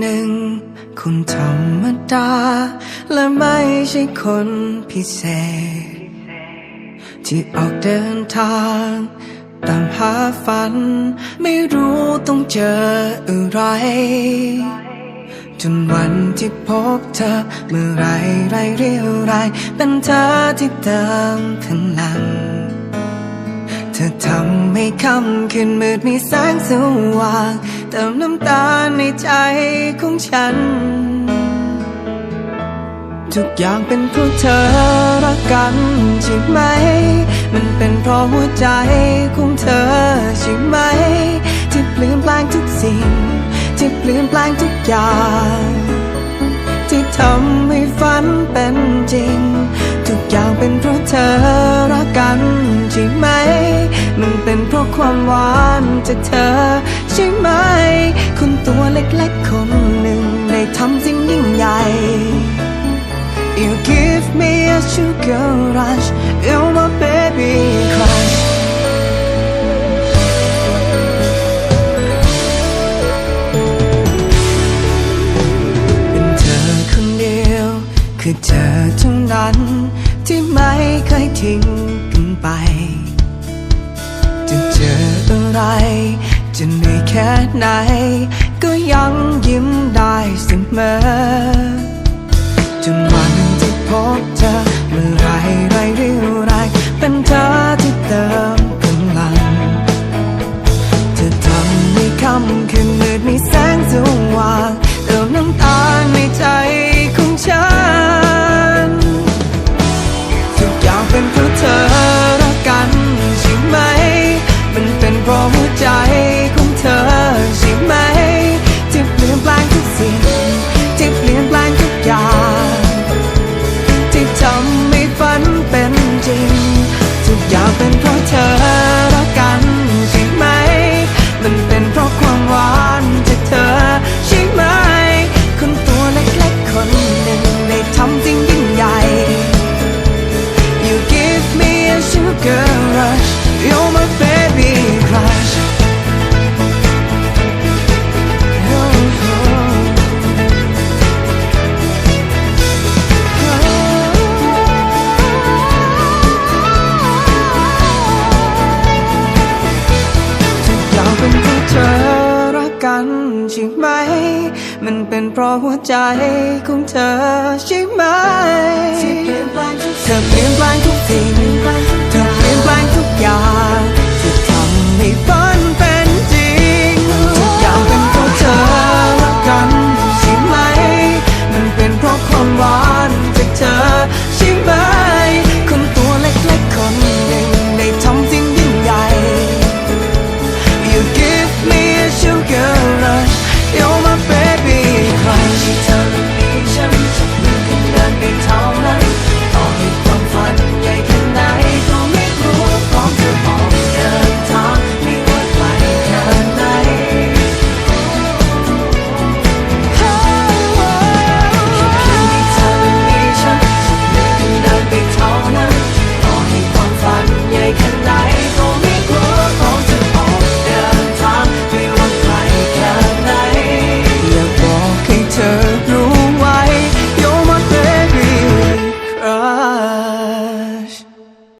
หนึ่งคนธรรมดา และไม่ใช่คนพิเศษ ที่ออกเดินทางตามหาฝัน ไม่รู้ต้องเจออะไร จนวันที่พบเธอ เมื่อไรไรเรียวไร เป็นเธอที่เติมพลัง เธอทำให้ค่ำคืนมืดมีแสงสว่าง เติมน้ำตาในใจของฉัน ทุกอย่างเป็นเพราะเธอรักกันใช่ไหม มันเป็นเพราะหัวใจของเธอใช่ไหม ที่เปลี่ยนแปลงทุกสิ่ง ที่เปลี่ยนแปลงทุกอย่าง ที่ทำให้ฝันเป็นจริง ทุกอย่างเป็นเพราะเธอรักกันใช่ไหม มันเป็นเพราะความหวานจากเธอ ช่ไหมคนตัวเล็กๆคนหนึ่งได้ทำสิ่งยิ่งใหญ่ You give me a sugar rush You're my baby crush เป็นเธอคนเดียว คือเธอเท่านั้น ที่ไม่เคยทิ้งกันไป จะเจออะไร แค่ไหน ก็ยังยิ้มได้เสมอจนวันที่พบเธอ กันใช่ไหม มันเป็นเพราะหัวใจของเธอใช่ไหม เธอ